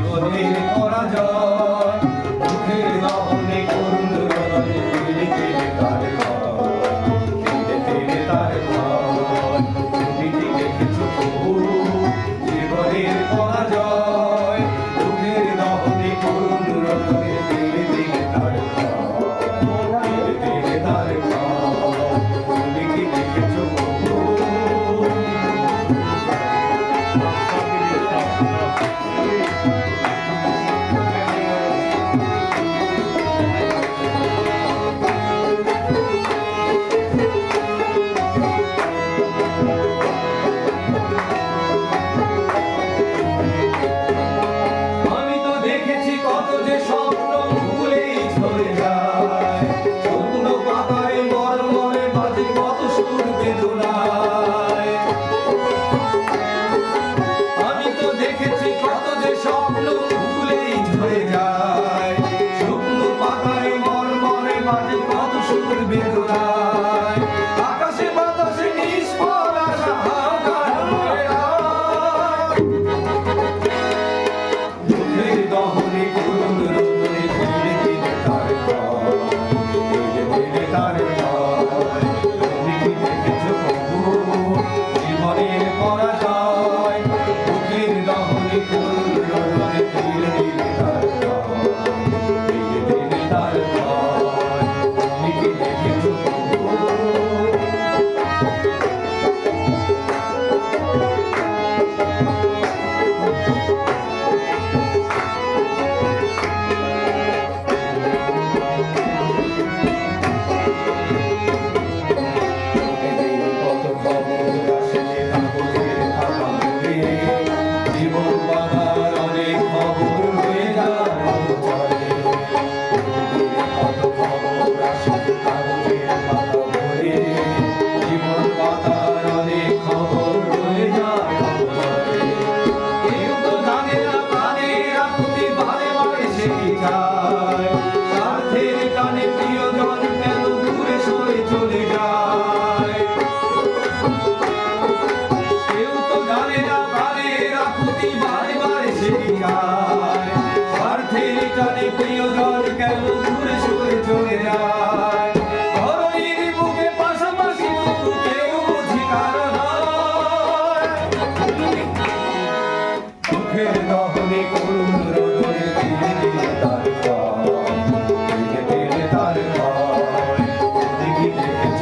জীবনে পরাজয় বিদ্যুৎ তোরা সাথে কাঁদবে পাতা ভরে জীবন পাতার অনেক খবর রয়ে যায় কেউ তো জানে না কানে রাখতে বারে বারে সে যায় স্বার্থের কানে প্রিয়জন কেন দূরে সরে চলে যায় কেউ তো জানে না কানে রাখতে বারে বারে সে যায় চলে যায়। ঘরোইর বুকে পাশাপাশি কেউ বুঝি কারণ দুঃখের দহনে করুন রোদরে তীরে তীরে তার তীরে তীরে তার দিকে দেখেছ